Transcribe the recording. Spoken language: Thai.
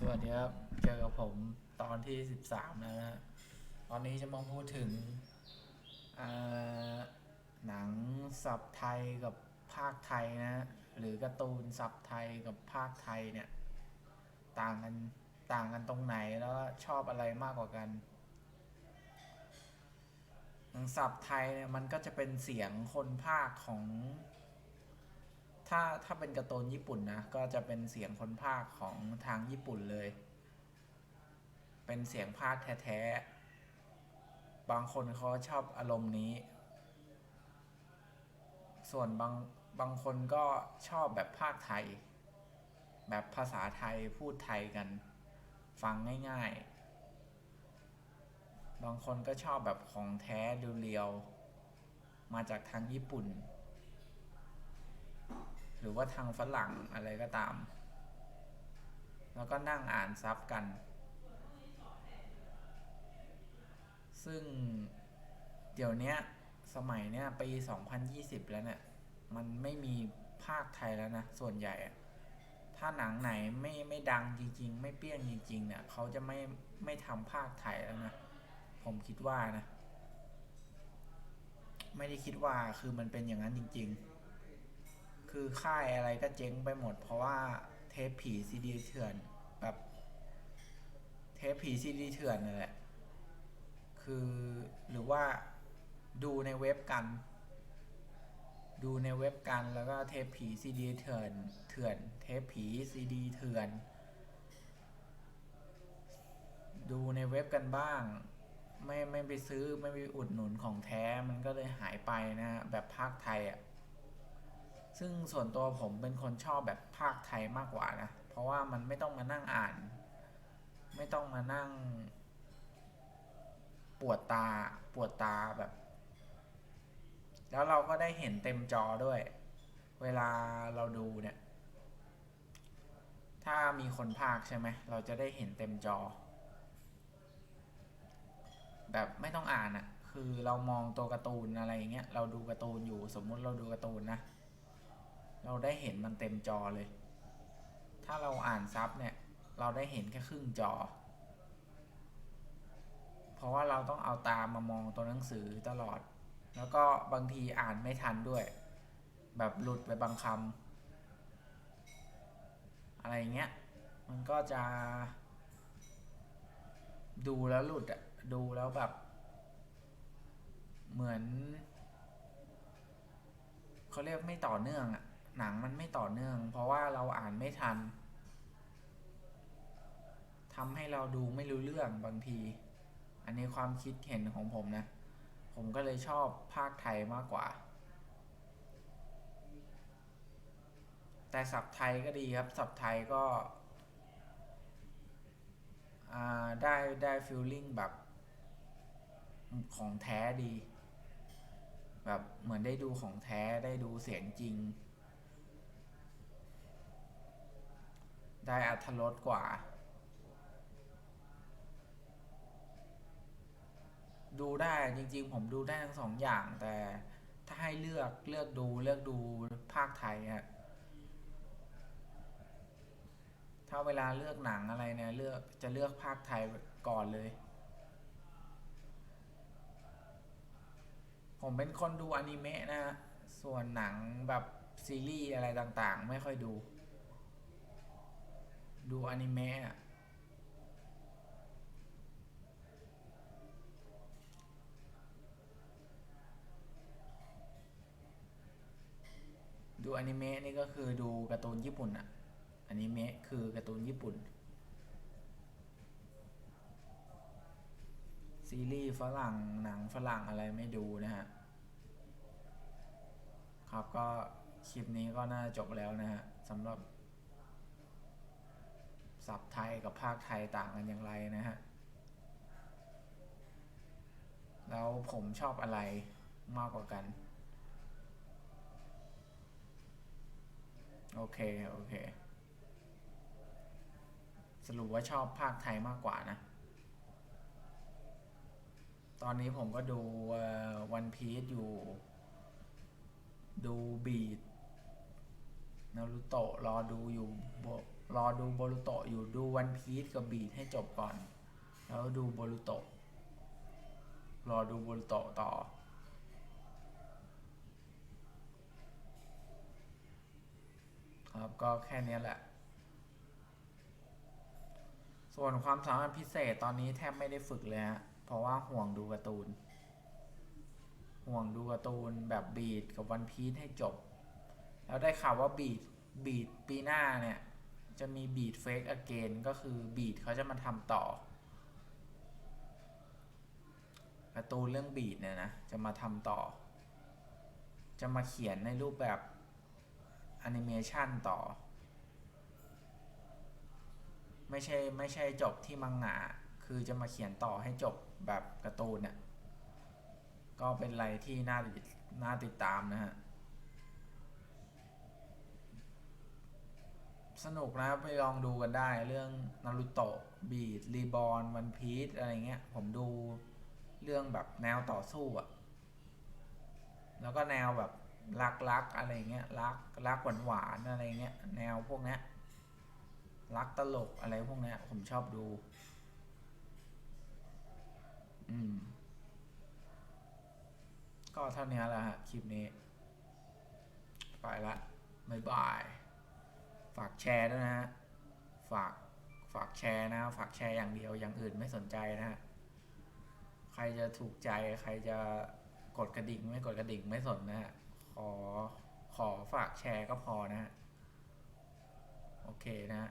สวัสดีครับ เจอกับผมตอนที่ 13 แล้วนะฮะตอนนี้จะมาพูดถึงหนังซับไทยกับภาคไทยนะ หรือการ์ตูนซับไทยกับภาคไทยเนี่ย ต่างกันต่างกันตรงไหนแล้วชอบอะไรมากกว่ากันหนังซับไทยเนี่ยมันก็จะเป็นเสียงคนภาคของ ถ้าถ้าเป็นการ์ตูนญี่ปุ่นนะก็จะเป็นเสียงคนภาคของทางญี่ปุ่นเลย เป็นเสียงภาคแท้ๆ บางคนเขาชอบอารมณ์นี้ ส่วนบางบางคนก็ชอบแบบภาคไทย แบบภาษาไทยพูดไทยกัน ฟังง่ายๆ บางคนก็ชอบแบบของแท้เรียวๆมาจากทางญี่ปุ่น หรือว่าทางฝรั่งอะไรก็ตาม แล้วก็นั่งอ่านซับกัน ซึ่งเดี๋ยวนี้สมัยเนี้ยปี 2020 แล้วเนี่ยมันไม่มีภาคไทยแล้วนะ ส่วนใหญ่ ถ้าหนังไหนไม่ไม่ดังจริง ๆ ไม่เปี้ยงจริง ๆ เนี่ยเขาจะไม่ไม่ทำภาคไทยแล้วนะ ผมคิดว่านะ ไม่ได้คิดว่าคือมันเป็นอย่างนั้นจริง ๆ คือค่ายอะไรก็เจ๊งไปหมด เพราะว่าเทปผีซีดีเถื่อนแบบเทปผีซีดีเถื่อนนั่นแหละ คือหรือว่าดูในเว็บกัน ดูในเว็บกันแล้วก็เทปผีซีดีเถื่อน เถื่อน เทปผีซีดีเถื่อน ดูในเว็บกันบ้าง ไม่ไม่ไปซื้อไม่ไปอุดหนุนของแท้มันก็เลยหายไปนะฮะแบบภาคไทยอะ ซึ่งส่วนตัวผมเป็นคนชอบแบบภาคไทยมากกว่านะ เพราะว่ามันไม่ต้องมานั่งอ่าน ไม่ต้องมานั่ง ปวดตาปวดตาแบบ แล้วเราก็ได้เห็นเต็มจอด้วย เวลาเราดูเนี่ย ถ้ามีคนภาคใช่ไหมเราจะได้เห็นเต็มจอ แบบไม่ต้องอ่านอะ่ะ คือเรามองตัวการ์ตูนอะไรอย่างเงี้ยเราดูการ์ตูนอยู่สมมุติเราดูการ์ตูนนะ เราได้เห็นมันเต็มจอเลย ถ้าเราอ่านซับเนี่ย เราได้เห็นแค่ครึ่งจอ เพราะว่าเราต้องเอาตามมามองตัวหนังสือตลอด แล้วก็บางทีอ่านไม่ทันด้วย แบบหลุดไปบางคำอะไรเงี้ย มันก็จะ ดูแล้วหลุดอะดูแล้วแบบ เหมือนเขาเรียกไม่ต่อเนื่องอะ หนังมันไม่ต่อเนื่อง เพราะว่าเราอ่านไม่ทันทำให้เราดูไม่รู้เรื่องบางที อันนี้ความคิดเห็นของผมนะ ผมก็เลยชอบภาคไทยมากกว่า แต่สับไทยก็ดีครับสับไทยก็ได้ได้ฟิลลิ่งแบบของแท้ดี แบบเหมือนได้ดูของแท้ได้ดูเสียงจริง ได้อัธรสกว่า ดูได้จริงๆ ผมดูได้ทั้งสองอย่าง แต่ถ้าให้เลือกเลือกดูเลือกดูภาคไทยฮะถ้าเวลาเลือกหนังอะไรเนี่ยเลือกจะเลือกภาคไทยก่อนเลย ผมเป็นคนดูอนิเมะนะ ส่วนหนังแบบซีรีส์อะไรต่างๆ ไม่ค่อยดู ดูอนิเมะดูอนิเมะนี่ก็คือดูการ์ตูนญี่ปุ่นอะอนิเมะคือการ์ตูนญี่ปุ่น ซีรีส์ฝรั่งหนังฝรั่งอะไรไม่ดูนะฮะ ครับก็คลิปนี้ก็น่าจบแล้วนะฮะสำหรับ ศัพท์ไทยกับภาคไทยต่างกันอย่างไรนะฮะ แล้วผมชอบอะไรมากกว่ากัน โอเค โอเค สรุปว่าชอบภาคไทยมากกว่านะ ตอนนี้ผมก็ดูวันพีซอยู่ ดูบีดนารูโตะรอดูอยู่บ รอดูโบรุโตะอยู่ดูวันพีซกับบีดให้จบก่อน แล้วดูโบรุโตะรอดูโบรุโตะต่อครับก็แค่นี้แหละ ส่วนความสามารถพิเศษตอนนี้แทบไม่ได้ฝึกเลยฮะ เพราะว่าห่วงดูการ์ตูน ห่วงดูการ์ตูนแบบบีดกับวันพีซให้จบ แล้วได้ข่าวว่าบีดบีดปีหน้าเนี่ย จะมีบีดเฟกอเกนก็คือบีดเขาจะมาทำต่อกร์ตูเรื่องบีดเนี่ยนะ จะมาทำต่อ จะมาเขียนในรูปแบบแอนิเมชันต่อ ไม่ใช่ไม่ใช่จบที่มังงะคือจะมาเขียนต่อให้จบแบบการ์ตูนเนี่ยก็เป็นอะไรที่น่าน่าติดตามนะฮะ สนุกนะไปลองดูกันได้เรื่องนารูโตะบีดรีบอ n วันพีซอะไรเงี้ย ผมดูเรื่องแบบแนวต่อสู้อะแล้วก็แนวแบบรักรักอะไรเงี้ยรักรักหวานหวานอะไรเงี้ยแนวพวกเนี้ยรักตลกอะไรพวกเนี้ย ผมชอบดู อืม ก็เท่านี้แหละฮะคลิปนี้ ไปละบ๊ายบาย ฝากแชร์ด้วยนะฮะ ฝาก ฝากแชร์นะ ฝากแชร์อย่างเดียว อย่างอื่นไม่สนใจนะฮะ ใครจะถูกใจ ใครจะกดกระดิ่งไม่กดกระดิ่งไม่สนนะฮะ ขอ ขอฝากแชร์ก็พอนะฮะ โอเคนะฮะ